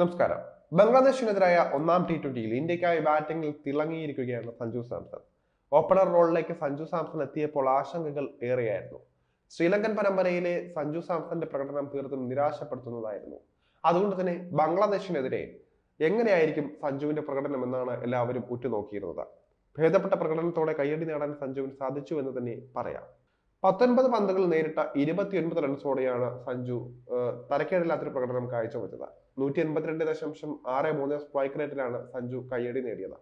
നമസ്കാരം. ബംഗ്ലാദേശിനെതിരായ ഒന്നാം ടി ട്വന്റിയിൽ ഇന്ത്യക്കായി ബാറ്റിംഗിൽ തിളങ്ങിയിരിക്കുകയാണ് സഞ്ജു സാംസൺ. ഓപ്പണർ റോളിലേക്ക് സഞ്ജു സാംസൺ എത്തിയപ്പോൾ ആശങ്കകൾ ഏറെയായിരുന്നു. ശ്രീലങ്കൻ പരമ്പരയിലെ സഞ്ജു സാംസന്റെ പ്രകടനം തീർത്തും നിരാശപ്പെടുത്തുന്നതായിരുന്നു. അതുകൊണ്ട് തന്നെ ബംഗ്ലാദേശിനെതിരെ എങ്ങനെയായിരിക്കും സഞ്ജുവിന്റെ പ്രകടനം എന്നാണ് എല്ലാവരും ഉറ്റുനോക്കിയിരുന്നത്. ഭേദപ്പെട്ട പ്രകടനത്തോടെ കയ്യടി നേടാൻ സഞ്ജുവിന് സാധിച്ചു എന്ന് തന്നെ പറയാം. പത്തൊൻപത് പന്തുകൾ നേരിട്ട ഇരുപത്തിയൊൻപത് റൺസോടെയാണ് സഞ്ജു തരക്കേടില്ലാത്തൊരു പ്രകടനം കാഴ്ചവെച്ചത്. നൂറ്റി എൺപത്തിരണ്ട് ദശാംശം ആറ് മൂന്ന് സ്ട്രൈക്ക് റേറ്റിലാണ് സഞ്ജു കയ്യടി നേടിയത്.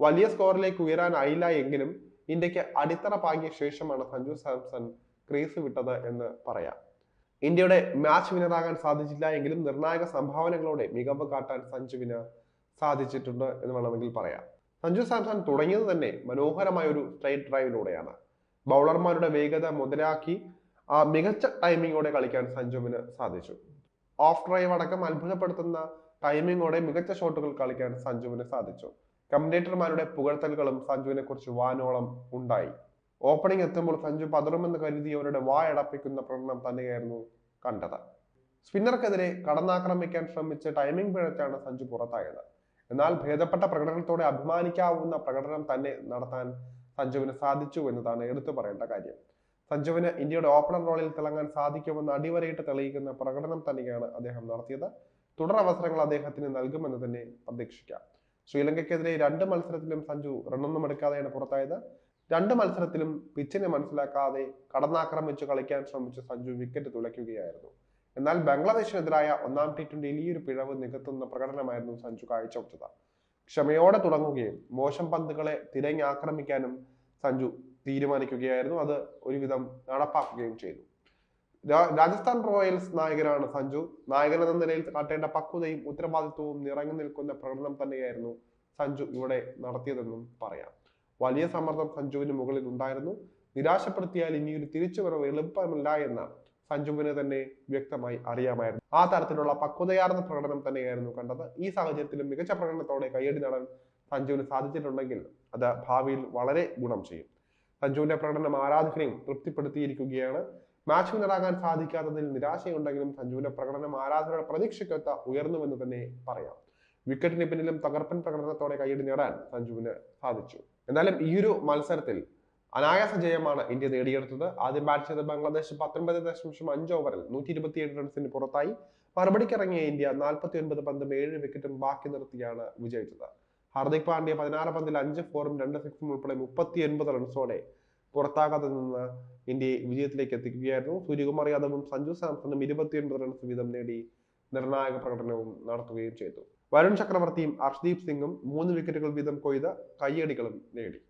വലിയ സ്കോറിലേക്ക് ഉയരാനായില്ല എങ്കിലും ഇന്ത്യയ്ക്ക് അടിത്തറ പാകിയ ശേഷമാണ് സഞ്ജു സാംസൺ ക്രീസ് വിട്ടത് എന്ന് പറയാം. ഇന്ത്യയുടെ മാച്ച് വിനറാകാൻ സാധിച്ചില്ല എങ്കിലും നിർണായക സംഭാവനകളോടെ മികവ് കാട്ടാൻ സഞ്ജുവിന് സാധിച്ചിട്ടുണ്ട് എന്ന് വേണമെങ്കിൽ പറയാം. സഞ്ജു സാംസൺ തുടങ്ങിയത് തന്നെ മനോഹരമായ ഒരു സ്ട്രൈറ്റ് ഡ്രൈവിലൂടെയാണ് ബൗളർമാരുടെ വേഗത മുതലാക്കി ആ മികച്ച ടൈമിങ്ങോടെ കളിക്കാൻ സഞ്ജുവിന് സാധിച്ചു. ഓഫ് ഡ്രൈവ് അടക്കം അത്ഭുതപ്പെടുത്തുന്ന ടൈമിങ്ങോടെ മികച്ച ഷോട്ടുകൾ കളിക്കാൻ സഞ്ജുവിന് സാധിച്ചു. കമന്റേറ്റർമാരുടെ പുകഴ്ത്തലുകളും സഞ്ജുവിനെ കുറിച്ച് വാനോളം ഉണ്ടായി. ഓപ്പണിംഗ് എത്തുമ്പോൾ സഞ്ജു പതറുമെന്ന് കരുതിയവരുടെ വായടപ്പിക്കുന്ന പ്രകടനം തന്നെയായിരുന്നു കണ്ടത്. സ്പിന്നർക്കെതിരെ കടന്നാക്രമിക്കാൻ ശ്രമിച്ച് ടൈമിംഗ് പിഴച്ചാണ് സഞ്ജു പുറത്തായത്. എന്നാൽ ഭേദപ്പെട്ട പ്രകടനത്തോടെ അഭിമാനിക്കാവുന്ന പ്രകടനം തന്നെ നടത്താൻ സഞ്ജുവിന് സാധിച്ചു എന്നതാണ് എടുത്തു പറയേണ്ട കാര്യം. സഞ്ജുവിന് ഇന്ത്യയുടെ ഓപ്പണർ റോളിൽ തിളങ്ങാൻ സാധിക്കുമെന്ന് അടിവരയിട്ട് തെളിയിക്കുന്ന പ്രകടനം തന്നെയാണ് അദ്ദേഹം നടത്തിയത്. തുടർ അവസരങ്ങൾ അദ്ദേഹത്തിന് നൽകുമെന്ന് തന്നെ പ്രതീക്ഷിക്കാം. ശ്രീലങ്കയ്ക്കെതിരെ രണ്ട് മത്സരത്തിലും സഞ്ജു റണ്ണൊന്നും എടുക്കാതെയാണ് പുറത്തായത്. രണ്ട് മത്സരത്തിലും പിച്ചിനെ മനസ്സിലാക്കാതെ കടന്നാക്രമിച്ച് കളിക്കാൻ ശ്രമിച്ച സഞ്ജു വിക്കറ്റ് തുലയ്ക്കുകയായിരുന്നു എന്നാൽ ബംഗ്ലാദേശിനെതിരായ ഒന്നാം ടി ട്വന്റിയിൽ ഈ ഒരു പിഴവ് നികത്തുന്ന പ്രകടനമായിരുന്നു സഞ്ജു കാഴ്ചവെച്ചത്. ക്ഷമയോടെ തുടങ്ങുകയും മോശം പന്തുകളെ തിരഞ്ഞ് ആക്രമിക്കാനും സഞ്ജു തീരുമാനിക്കുകയായിരുന്നു. അത് ഒരുവിധം നടപ്പാക്കുകയും ചെയ്തു. രാജസ്ഥാൻ റോയൽസ് നായകനാണ് സഞ്ജു. നായകൻ എന്ന നിലയിൽ കാട്ടേണ്ട പക്വതയും ഉത്തരവാദിത്വവും നിറഞ്ഞു നിൽക്കുന്ന പ്രകടനം തന്നെയായിരുന്നു സഞ്ജു ഇവിടെ നടത്തിയതെന്നും പറയാം. വലിയ സമ്മർദ്ദം സഞ്ജുവിന് മുകളിൽ ഉണ്ടായിരുന്നു. നിരാശപ്പെടുത്തിയാൽ ഇനിയൊരു തിരിച്ചുവരവ് എളുപ്പമില്ല എന്ന സഞ്ജുവിന് തന്നെ വ്യക്തമായി അറിയാമായിരുന്നു. ആ തരത്തിലുള്ള പക്വതയാർന്ന പ്രകടനം തന്നെയായിരുന്നു കണ്ടത്. ഈ സാഹചര്യത്തിലും മികച്ച പ്രകടനത്തോടെ കയ്യടി നേടാൻ സഞ്ജുവിന് സാധിച്ചിട്ടുണ്ടെങ്കിൽ അത് ഭാവിയിൽ വളരെ ഗുണം ചെയ്യും. സഞ്ജുവിന്റെ പ്രകടനം ആരാധകരെയും തൃപ്തിപ്പെടുത്തിയിരിക്കുകയാണ്. മാച്ച് വിന്നറാകാൻ സാധിക്കാത്തതിൽ നിരാശയുണ്ടെങ്കിലും സഞ്ജുവിന്റെ പ്രകടനം ആരാധകരുടെ പ്രതീക്ഷയ്ക്കൊത്ത ഉയർന്നുവെന്ന് തന്നെ പറയാം. വിക്കറ്റിന് പിന്നിലും തകർപ്പൻ പ്രകടനത്തോടെ കയ്യടി നേടാൻ സഞ്ജുവിന് സാധിച്ചു. എന്നാലും ഈയൊരു മത്സരത്തിൽ അനായാസ ജയമാണ് ഇന്ത്യ നേടിയെടുത്തത്. ആദ്യം ബാറ്റ് ചെയ്ത ബംഗ്ലാദേശ് പത്തൊൻപത് ദശാംശം അഞ്ച് ഓവറിൽ നൂറ്റി ഇരുപത്തിയേഴ് റൺസിന് പുറത്തായി. മറുപടിക്കിറങ്ങിയ ഇന്ത്യ നാൽപ്പത്തി ഒൻപത് പന്തും ഏഴ് വിക്കറ്റും ബാക്കി നിർത്തിയാണ് വിജയിച്ചത്. ഹാർദിക് പാണ്ഡ്യ പതിനാറ് പന്തിൽ അഞ്ച് ഫോറും രണ്ട് സിക്സും ഉൾപ്പെടെ മുപ്പത്തി ഒൻപത് റൺസോടെ പുറത്താകാതെ നിന്ന് ഇന്ത്യയെ വിജയത്തിലേക്ക് എത്തിക്കുകയായിരുന്നു. സൂര്യകുമാർ യാദവും സഞ്ജു സാംസണും ഇരുപത്തിയൊൻപത് റൺസ് വീതം നേടി നിർണായക പ്രകടനവും നടത്തുകയും ചെയ്തു. വരുൺ ചക്രവർത്തിയും അർഷ്ദീപ് സിംഗും മൂന്ന് വിക്കറ്റുകൾ വീതം കൊയ്ത കയ്യടികളും നേടി.